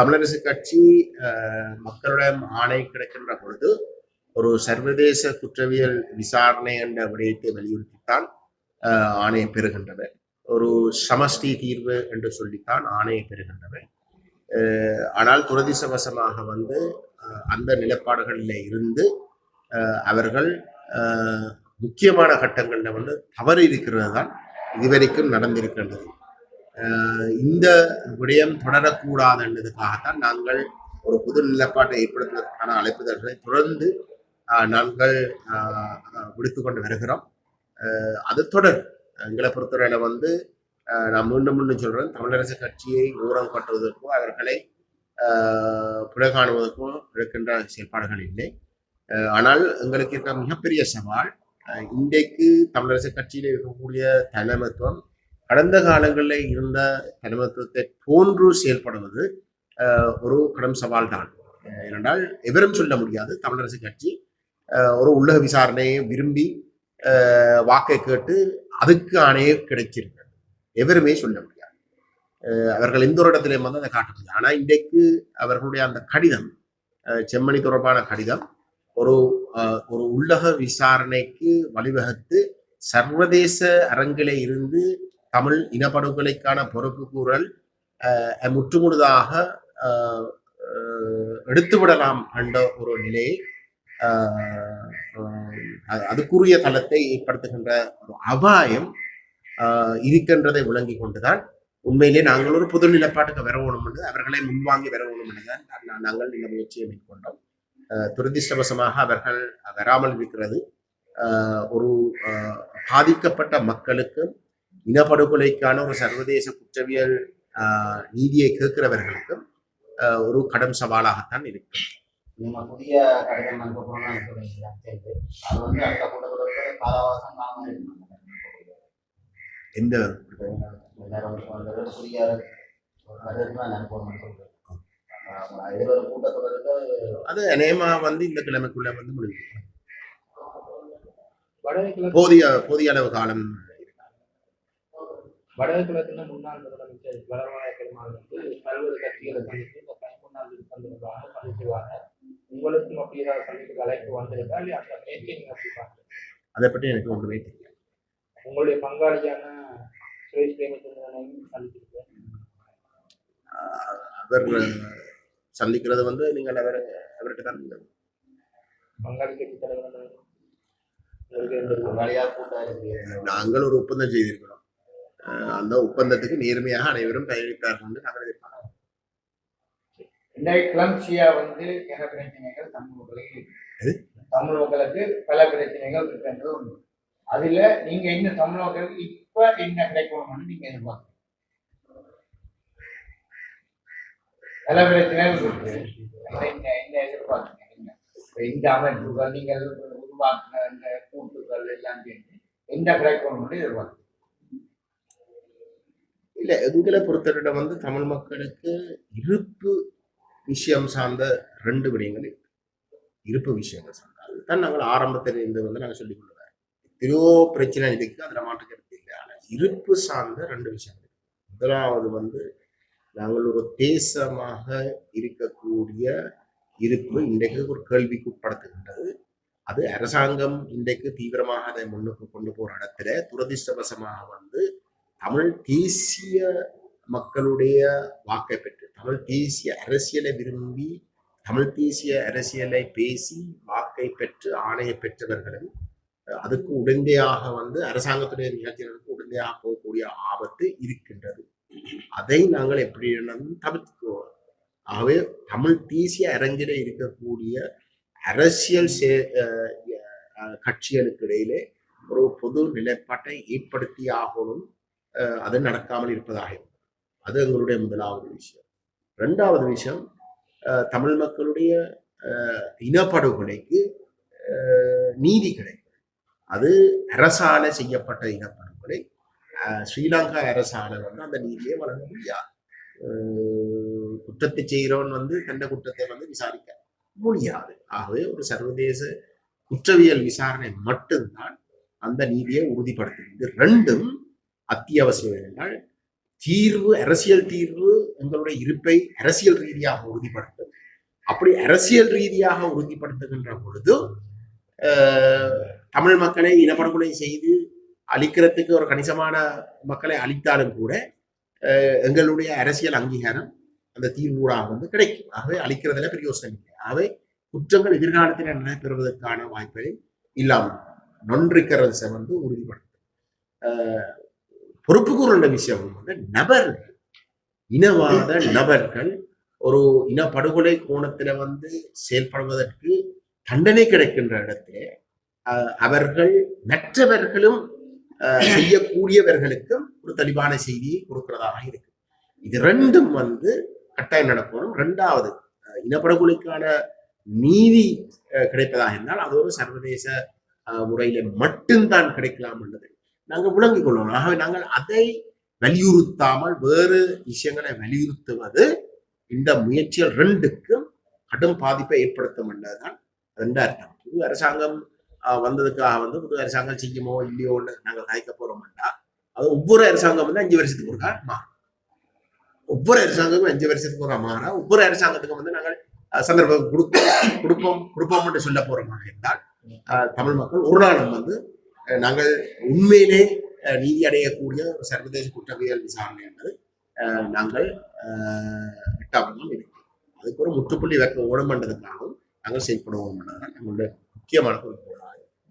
தமிழரசு கட்சி மக்களிடம் ஆணை கிடைக்கின்ற பொழுது ஒரு சர்வதேச குற்றவியல் விசாரணை என்ற விடயத்தை வலியுறுத்தித்தான் ஆணையை பெறுகின்றன. ஒரு சமஷ்டி தீர்வு என்று சொல்லித்தான் ஆணையை பெறுகின்றன. ஆனால் துரதிசவசமாக வந்து அந்த நிலைப்பாடுகளில் இருந்து அவர்கள் முக்கியமான கட்டங்களில் வந்து தவறு இருக்கிறது தான் இதுவரைக்கும் நடந்திருக்கின்றது. இந்த விடயம் தொடரக்கூடாது தொடரக்கூடாதுன்றதுக்காகத்தான் நாங்கள் ஒரு புது நிலைப்பாட்டை ஏற்படுத்துவதற்கான அழைப்புதல்களை தொடர்ந்து நாங்கள் விடுத்து கொண்டு வருகிறோம். அது தொடர். எங்களை பொறுத்தவரையில வந்து நான் மீண்டும் மீண்டும் சொல்றேன் தமிழரசு கட்சியை ஊரம் கட்டுவதற்கோ அவர்களை அஹ், காணுவதற்கோ இருக்கின்ற செயல்பாடுகள் இல்லை. ஆனால் எங்களுக்கு இருக்க மிகப்பெரிய சவால் இன்றைக்கு தமிழரசு கட்சியில் இருக்கக்கூடிய தலைமைத்துவம் கடந்த காலங்களில் இருந்த தலைமத்துவத்தை போன்று செயல்படுவது ஒரு கடும் சவால் தான் ஏனென்றால் எவரும் சொல்ல முடியாது தமிழரசு கட்சி அஹ், ஒரு உள்ளக விசாரணையை விரும்பி அஹ், வாக்கை கேட்டு அதுக்கு ஆணையே கிடைச்சிருக்கிறது எவருமே சொல்ல முடியாது. அவர்கள் எந்த ஒரு இடத்துலையும் வந்து அதை காட்ட முடியாது. ஆனால் இன்றைக்கு அவர்களுடைய அந்த கடிதம் செம்மணி தொடர்பான கடிதம் ஒரு ஒரு உள்ளக விசாரணைக்கு வழிவகுத்து சர்வதேச அரங்கிலே இருந்து தமிழ் இனப்படுகொலைக்கான பொறுப்பு கூறல் அஹ், முற்றுமுழுதாக எடுத்துவிடலாம் என்ற ஒரு நிலையை அதுக்குரிய தளத்தை ஏற்படுத்துகின்ற ஒரு அபாயம் இருக்கின்றதை விளங்கி கொண்டுதான் உண்மையிலே நாங்கள் ஒரு புது நிலப்பாட்டுக்கு வரவோணும் என்று அவர்களை முன்வாங்கி வரவோணும் என்றுதான் நாங்கள் இந்த முயற்சியை மேற்கொண்டோம். அஹ், அவர்கள் வராமல் இருக்கிறது. ஒரு பாதிக்கப்பட்ட மக்களுக்கு இனப்படுகொலைக்கான ஒரு சர்வதேச குற்றவியல் நீதியை கேட்கிறவர்களுக்கும் ஒரு கடும் சவாலாகத்தான் இருக்கு நீங்க புதிய கடிதம் அனுப்ப போறோம்னு சொல்றீங்களா சேர்ந்து அது வந்து அடுத்த காலவாசம் இருக்கணும் எந்த புதிய அது அநேகமா வந்து இந்த கிழமைக்குள்ள வந்து முடிவு. போதிய போதிய அளவு காலம் வடகிழக்குல முன்னாள் முதலமைச்சர் வளர்வாய பெருமாள் வந்து பல்வேறு கட்சிகளை சந்தித்து இந்த கைமுன்னாள் விருப்பம் சந்திச்சுவாங்க உங்களுக்கும் அப்படி ஏதாவது சந்திப்புக்கு அழைப்பு வந்திருக்கா? இல்லையா அந்த அப்படி பாக்குறீங்க அதை பற்றி எனக்கு ஒன்றுமே தெரியாது. உங்களுடைய பங்காளியான சுரேஷ் பிரேமச்சந்திரனையும் சந்திச்சிருக்கேன் அவர் சந்திக்கிறது வந்து நீங்கள் அவர் அவருக்கு தான் பங்காளி கட்சி தலைவர் நாங்கள் ஒரு ஒப்பந்தம் செய்திருக்கிறோம். அந்த ஒப்பந்தத்துக்கு நேர்மையாக அனைவரும் கையெழுத்தார்கள் என்று நாங்கள் எதிர்பார்க்கிறோம். கிளம்சியா வந்து பல பிரச்சனைகள்? தமிழ்? தமிழ் மக்களுக்கு பல பிரச்சனைகள் இருக்குன்றது ஒண்ணு அதுல நீங்க இன்னும் தமிழ் மக்களுக்கு இப்ப என்ன கிடைக்கணும்னு நீங்க எதிர்பார்க்கணும் பல பிரச்சனைகள் இருக்கு. என்ன என்ன எதிர்பார்க்கணும் நீங்க இந்த அமைப்புகள் நீங்கள் உருவாக்குன இந்த கூட்டுகள் எல்லாம் சேர்ந்து என்ன கிடைக்கணும்னு எதிர்பார்க்கணும் இல்ல எங்களை பொறுத்தவரிடம் வந்து தமிழ் மக்களுக்கு இருப்பு விஷயம் சார்ந்த ரெண்டு விடயங்கள் இருக்கு. இருப்பு விஷயங்கள் சார்ந்த. அதுதான் நாங்கள் ஆரம்பத்தில் இருந்து வந்து நாங்கள் சொல்லிக் கொள்ளுவேன் எத்தனையோ பிரச்சனை இருக்கு அதுல மாற்றுக்கிறது இல்லை. ஆனா இருப்பு சார்ந்த ரெண்டு விஷயங்கள் முதலாவது வந்து நாங்கள் ஒரு தேசமாக இருக்கக்கூடிய இருப்பு இன்றைக்கு ஒரு கேள்விக்கு உட்படுத்துகின்றது அது அரசாங்கம் இன்றைக்கு தீவிரமாக அதை முன்னுக்கு கொண்டு போற இடத்துல துரதிர்ஷ்டவசமாக வந்து தமிழ் தேசிய மக்களுடைய வாக்கை பெற்று தமிழ் தேசிய அரசியலை விரும்பி தமிழ் தேசிய அரசியலை பேசி வாக்கை பெற்று ஆணையை பெற்றவர்களும் அதுக்கு உடந்தையாக வந்து அரசாங்கத்துடைய நிகழ்ச்சிகளுக்கு உடந்தையாக போகக்கூடிய ஆபத்து இருக்கின்றது. அதை நாங்கள் எப்படி தவிர்த்துக்குவோம். ஆகவே தமிழ் தேசிய அரங்கிலே இருக்கக்கூடிய அரசியல் சே- கட்சிகளுக்கு இடையிலே ஒரு பொது நிலைப்பாட்டை ஏற்படுத்தி ஆகணும் அது நடக்காமல் இருப்பதாக இருக்கும். அது எங்களுடைய முதலாவது விஷயம். ரெண்டாவது விஷயம் தமிழ் மக்களுடைய இனப்படுகொலைக்கு நீதி கிடைக்கும். அது அரசால செய்யப்பட்ட இனப்படுகொலை. ஸ்ரீலங்கா அரசால வந்து அந்த நீதியை வழங்க முடியாது. குற்றத்தை செய்கிறவன் வந்து தண்ட குற்றத்தை வந்து விசாரிக்க முடியாது. ஆகவே ஒரு சர்வதேச குற்றவியல் விசாரணை மட்டும்தான் அந்த நீதியை உறுதிப்படுத்துகிறது. ரெண்டும் அத்தியாவசியம் என்றால் தீர்வு அரசியல் தீர்வு எங்களுடைய இருப்பை அரசியல் ரீதியாக உறுதிப்படுத்தும். அப்படி அரசியல் ரீதியாக உறுதிப்படுத்துகின்ற பொழுது தமிழ் மக்களை இனப்படுகொலை செய்து அழிக்கிறதுக்கு ஒரு கணிசமான மக்களை அழித்தாலும் கூட எங்களுடைய அரசியல் அங்கீகாரம் அந்த தீர்வூடாக வந்து கிடைக்கும். ஆகவே அழிக்கிறதுல பிரயோசனம் இல்லை. ஆகவே குற்றங்கள் எதிர்காலத்தில் நடைபெறுவதற்கான வாய்ப்புகளை இல்லாமல் நொன்றிக்கிறத வந்து உறுதிப்படுத்தும். பொறுப்பு கூறுகின்ற விஷயம் வந்து நபர்கள் இனவாத நபர்கள் ஒரு இனப்படுகொலை கோணத்துல வந்து செயல்படுவதற்கு தண்டனை கிடைக்கின்ற இடத்திலே அஹ், அவர்கள் மற்றவர்களும் செய்யக்கூடியவர்களுக்கும் ஒரு தெளிவான செய்தியை கொடுக்கிறதாக இருக்கு. இது ரெண்டும் வந்து கட்டாயம் நடக்கணும் ரெண்டாவது இனப்படுகொலைக்கான நீதி கிடைப்பதாக இருந்தால் அது ஒரு சர்வதேச முறையில மட்டும்தான் கிடைக்கலாம் என்றது நாங்கள் விளங்கிக் கொள்ளணும் ஆகவே நாங்கள் அதை வலியுறுத்தாமல் வேறு விஷயங்களை வலியுறுத்துவது இந்த முயற்சிகள் ரெண்டுக்கும் கடும் பாதிப்பை ஏற்படுத்தும் என்றதுதான் ரெண்டு அர்த்தம் புது அரசாங்கம் வந்ததுக்காக வந்து புது அரசாங்கம் செய்யுமோ இல்லையோன்னு நாங்கள் கதைக்க போறோம்டா அது ஒவ்வொரு அரசாங்கம் வந்து அஞ்சு வருஷத்துக்கு ஒருக்கா மாறும். ஒவ்வொரு அரசாங்கமும் அஞ்சு வருஷத்துக்கு ஒரு மாறா ஒவ்வொரு அரசாங்கத்துக்கும் வந்து நாங்கள் சந்தர்ப்பம் கொடுப்போம் கொடுப்போம் கொடுப்போம் என்று சொல்ல போறோமாக இருந்தால் தமிழ் மக்கள் ஒரு நாளும் வந்து நாங்கள் உண்மையிலே நீதி அடையக்கூடிய ஒரு சர்வதேச குற்றவியல் விசாரணை என்பது நாங்கள் அஹ், எட்டாவதும் அதுக்கு ஒரு முற்றுப்புள்ளி வைக்க ஓடமன்றதுக்காகவும் நாங்கள் செயல்படுவோம் என்பதுதான் நம்மளுடைய முக்கியமான குறிக்கோள்.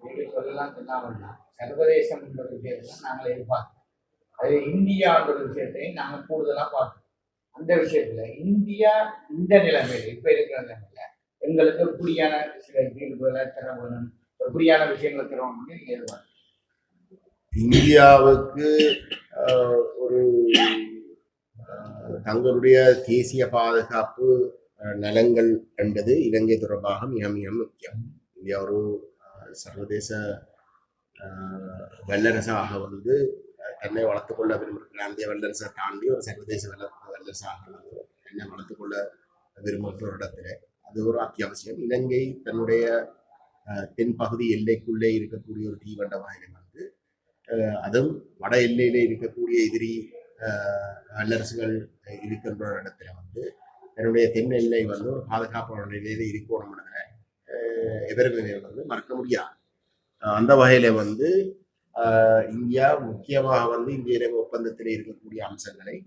இப்படி சொல்லலாம் சர்வதேசம் என்ற விஷயத்துல நாங்கள் எதிர்பார்க்கிறோம் அது இந்தியான்ற விஷயத்தையும் நாங்கள் கூடுதலாக பார்க்கிறோம். அந்த விஷயத்துல இந்தியா இந்த நிலைமையில இப்ப இருக்கிற நிலைமையில எங்களுக்கு இப்படியான சில தீர்வுகளை தர வேணும் எப்படியான விஷயங்கள் தரணும்னு நீங்க இந்தியாவுக்கு ஒரு தங்களுடைய தேசிய பாதுகாப்பு நலங்கள் என்பது இலங்கை தொடர்பாக மிக மிக முக்கியம். இந்தியா ஒரு அஹ், சர்வதேச வல்லரசாக வந்து தன்னை வளர்த்துக்கொள்ள விரும்புகிற இந்திய வல்லரசை தாண்டி ஒரு சர்வதேச வல்ல வல்லரசாக வந்து தன்னை வளர்த்துக்கொள்ள விரும்புகிற ஒரு இடத்துல. அது ஒரு அத்தியாவசியம். இலங்கை தன்னுடைய தென்பகுதி எல்லைக்குள்ளே இருக்கக்கூடிய ஒரு தீவண்டமாக வந்து அதுவும் வட எல்லையிலே இருக்கக்கூடிய எதிரி வல்லரசுகள் இருக்கின்ற இடத்துல வந்து தன்னுடைய தென் எல்லை வந்து ஒரு பாதுகாப்பான நிலையில இருக்கணும்னு எவருமே வந்து மறக்க முடியாது. அந்த வகையில வந்து இந்தியா முக்கியமாக வந்து இந்திய ஒப்பந்தத்தில் இருக்கக்கூடிய அம்சங்களை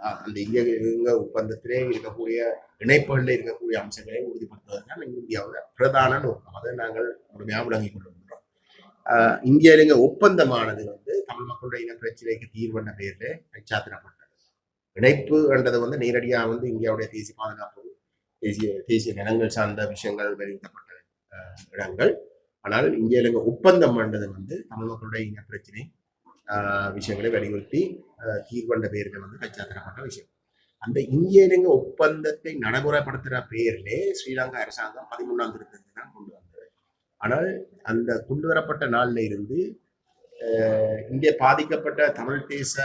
அந்த இந்திய இங்க ஒப்பந்தத்திலே இருக்கக்கூடிய இணைப்புகளில் இருக்கக்கூடிய அம்சங்களை உறுதிப்படுத்துவதுதான் இந்தியாவோட பிரதான நோக்கம். அதை நாங்கள் முழுமையாக விளங்கிக் கொண்டிருக்கிறோம் ஆஹ் இந்திய ஒப்பந்தமானது வந்து தமிழ் மக்களுடைய இன பிரச்சனைக்கு தீர்வென்ற பெயர்ல பச்சாத்திரப்பட்டது இணைப்பு என்றது வந்து நேரடியாக வந்து இந்தியாவுடைய தேசிய பாதுகாப்பு தேசிய தேசிய நிலங்கள் சார்ந்த விஷயங்கள் வெளியிடப்பட்ட இடங்கள். ஆனால் இந்திய இலங்கை ஒப்பந்தம் என்றது வந்து தமிழ் மக்களுடைய இன பிரச்சனை விஷயங்களை வலியுறுத்தி தீர்வண்ட தீர்வென்ற வந்து கைச்சாத்திடப்பட்ட விஷயம். அந்த இந்திய இலங்கை ஒப்பந்தத்தை நடைமுறைப்படுத்துகிற பெயரிலே ஸ்ரீலங்கா அரசாங்கம் பதிமூணாம் திருத்தத்தை தான் கொண்டு வந்தது. ஆனால் அந்த கொண்டு வரப்பட்ட நாளில் இருந்து இங்கே பாதிக்கப்பட்ட தமிழ் தேச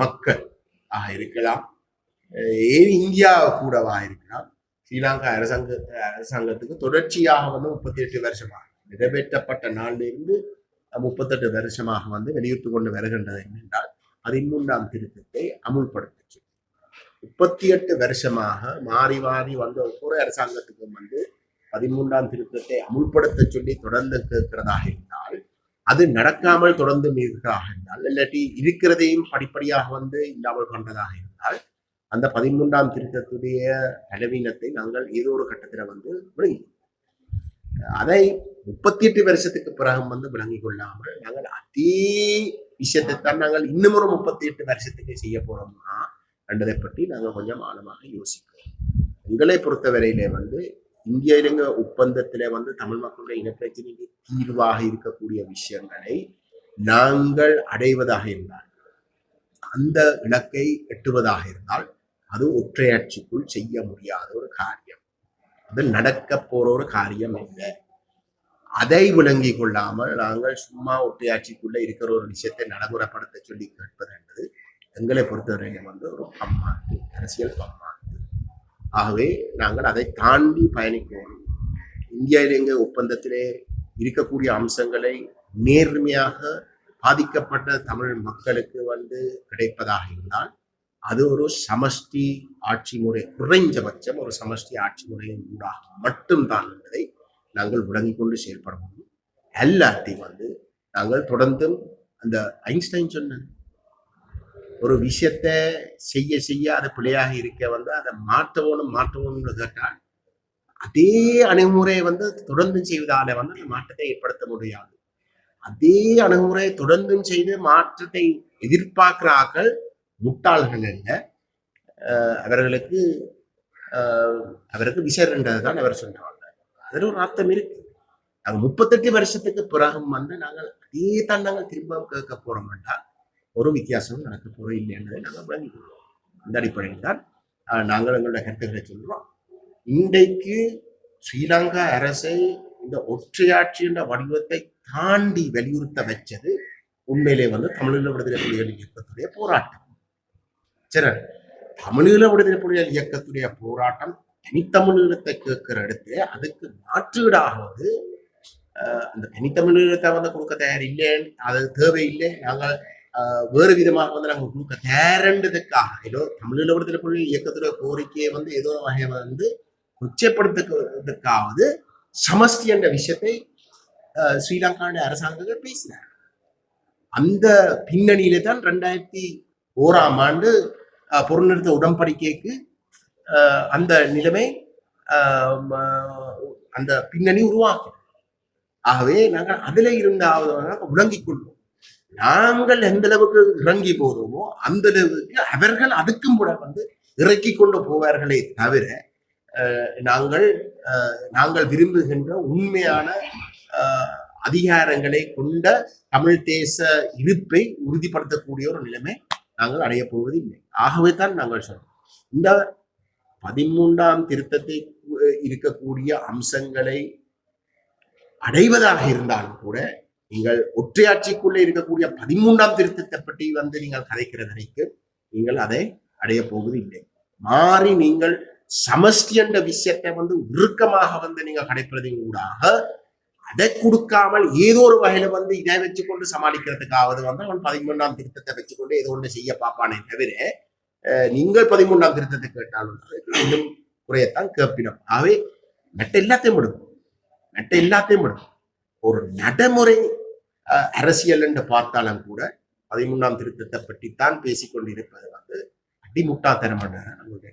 மக்கள் ஆக இருக்கலாம். ஏன் இந்தியா கூடவா இருக்கலாம். ஸ்ரீலங்கா அரசாங்க அரசாங்கத்துக்கு தொடர்ச்சியாக வந்து முப்பத்தி எட்டு வருஷமாக நிறைவேற்றப்பட்ட நாளிலிருந்து முப்பத்தெட்டு வருஷமாக வந்து வெளியிட்டு கொண்டு வருகின்றது என்னென்றால் பதிமூன்றாம் திருத்தத்தை அமுல்படுத்த சொல்லி முப்பத்தி எட்டு வருஷமாக மாறி மாறி வந்த ஒவ்வொரு அரசாங்கத்துக்கும் வந்து பதிமூன்றாம் திருத்தத்தை அமுல்படுத்த சொல்லி தொடர்ந்து இருக்கிறதாக இருந்தால் அது நடக்காமல் தொடர்ந்து இருக்கிறதாக இருந்தால் இல்லாட்டி இருக்கிறதையும் படிப்படியாக வந்து இல்லாமல் கொண்டதாக இருந்தால் அந்த பதிமூன்றாம் திருத்தத்துடைய பலவீனத்தை நாங்கள் ஏதோ ஒரு கட்டத்தில் வந்து விளங்கி அதை முப்பத்தி எட்டு வருஷத்துக்கு பிறகு வந்து விளங்கிக் கொள்ளாமல் நாங்கள் அதே விஷயத்தை தான் நாங்கள் இன்னும் ஒரு முப்பத்தி எட்டு வருஷத்துக்கு செய்ய போறோம்னா என்றதை பற்றி நாங்கள் கொஞ்சம் ஆழமாக யோசிக்கிறோம் எங்களை பொறுத்தவரையிலே வந்து இந்திய இலங்க ஒப்பந்தத்திலே வந்து தமிழ் மக்களுடைய இனப்பிரச்சனைக்கு தீர்வாக இருக்கக்கூடிய விஷயங்களை நாங்கள் அடைவதாக இருந்தால் அந்த இலக்கை எட்டுவதாக இருந்தால் அது ஒற்றையாட்சிக்குள் செய்ய முடியாத ஒரு காரியம். அது நடக்க போற ஒரு காரியம் இல்லை. அதை விளங்கி கொள்ளாமல் நாங்கள் சும்மா ஒட்டையாட்சிக்குள்ள இருக்கிற ஒரு விஷயத்தை நடைமுறைப்படுத்த சொல்லி கேட்பது என்பது எங்களை பொறுத்தவரையிலும் வந்து ஒரு பம்மாட்டு அரசியல் பம்மாட்டு ஆகவே நாங்கள் அதை தாண்டி பயணிக்கணும் இந்தியா இலங்கை ஒப்பந்தத்திலே இருக்கக்கூடிய அம்சங்களை நேர்மையாக பாதிக்கப்பட்ட தமிழ் மக்களுக்கு வந்து கிடைப்பதாக இருந்தால் அது ஒரு சமஷ்டி ஆட்சி முறை குறைஞ்சபட்சம் ஒரு சமஷ்டி ஆட்சி முறையின் ஊடாக மட்டும்தான் என்பதை நாங்கள் விளங்கி கொண்டு செயல்பட முடியும். எல்லாத்தையும் வந்து நாங்கள் தொடர்ந்தும் அந்த ஐன்ஸ்டைன் சொன்ன ஒரு விஷயத்த செய்ய செய்ய அது பிழையாக இருக்க வந்து அதை மாற்றவோனும் மாற்றவோன்னு கேட்டால் அதே அணுகுமுறையை வந்து தொடர்ந்து செய்வதால வந்து அந்த மாற்றத்தை ஏற்படுத்த முடியாது. அதே அணுகுமுறையை தொடர்ந்தும் செய்து மாற்றத்தை எதிர்பார்க்கிறார்கள் முட்டாள்கள் அல்ல. அவர்களுக்கு அவருக்கு விசேரன்றது தான் அவர் சொல்றாங்க அதில் ஒரு அர்த்தம் இருக்கு. நாங்கள் முப்பத்தெட்டு வருஷத்துக்கு பிறகும் வந்து நாங்கள் அதே தான் நாங்கள் திரும்ப கேட்க போறோம் ஒரு வித்தியாசமும் நடக்க போறோம் இல்லை என்பதை நாங்கள் விளங்கிக் கொள்வோம். அந்த அடிப்படையில் தான் நாங்கள் எங்களுடைய கருத்துக்களை சொல்றோம். இன்றைக்கு ஸ்ரீலங்கா அரசை இந்த ஒற்றையாட்சி என்ற வடிவத்தை தாண்டி வலியுறுத்த வச்சது உண்மையிலே வந்து தமிழில் விடுதலை புலிகள் இயக்கத்துடைய போராட்டம். சரி தமிழீழ விடுதலை புலிகள் இயக்கத்துடைய போராட்டம் தனித்தமிழீழத்தை கேட்கிற அடுத்து அதுக்கு மாற்றீடாவது அந்த தனித்தமிழீழத்தை வந்து கொடுக்க தயார் இல்லைன்னு அது தேவையில்லை நாங்கள் அஹ், வேறு விதமாக வந்து நாங்கள் கொடுக்க தயாரன்றதுக்காக ஏதோ தமிழீழ விடுதலை புலிகள் இயக்கத்துடைய கோரிக்கையை வந்து ஏதோ வகையை வந்து கொச்சைப்படுத்துறதுக்காவது சமஸ்தி என்ற விஷயத்தை ஸ்ரீலங்காவுடைய அரசாங்கங்கள் பேசினார் அந்த பின்னணியில தான் ரெண்டாயிரத்தி ஓராம் ஆண்டு பொருள்நிறுத்த உடன்படிக்கைக்கு அந்த நிலைமை அந்த பின்னணி உருவாக்கும் ஆகவே நாங்கள் அதில் இருந்தாவது விளங்கிக் கொள்வோம். நாங்கள் எந்த அளவுக்கு இறங்கி போகிறோமோ அந்த அளவுக்கு அவர்கள் அதுக்கும் கூட வந்து இறக்கி கொண்டு போவார்களே தவிர நாங்கள் நாங்கள் விரும்புகின்ற உண்மையான அதிகாரங்களை கொண்ட தமிழ் தேச இருப்பை உறுதிப்படுத்தக்கூடிய ஒரு நிலைமை நாங்கள் அடையப் போவது இல்லை ஆகவே தான் நாங்கள் சொல்றோம் இந்த பதிமூன்றாம் திருத்தத்தை இருக்கக்கூடிய அம்சங்களை அடைவதாக இருந்தாலும் கூட நீங்கள் ஒற்றையாட்சிக்குள்ளே இருக்கக்கூடிய பதிமூன்றாம் திருத்தத்தை பற்றி வந்து நீங்கள் கதைக்கிற வரைக்கும் நீங்கள் அதை அடைய போவது இல்லை மாறி நீங்கள் சமஷ்டி என்ற விஷயத்தை வந்து உருக்கமாக வந்து நீங்க கடைப்பிறதின் ஊடாக அதை கொடுக்காமல் ஏதோ ஒரு வகையில வந்து இதை வச்சுக்கொண்டு சமாளிக்கிறதுக்காவது வந்து அவன் பதிமூன்றாம் திருத்தத்தை வச்சுக்கொண்டு ஏதோ ஒன்று செய்ய பார்ப்பானே தவிர நீங்கள் பதிமூன்றாம் திருத்தத்தை கேட்டாலும் இன்னும் குறையத்தான் கேட்பினோம் ஆகவே நட்டை எல்லாத்தையும் விடும் நட்டை எல்லாத்தையும் விடும் ஒரு நடைமுறை அரசியல் என்று பார்த்தாலும் கூட பதிமூன்றாம் திருத்தத்தை பற்றித்தான் பேசிக்கொண்டிருப்பது வந்து அடிமுட்டாத்தனம் நம்மளுடைய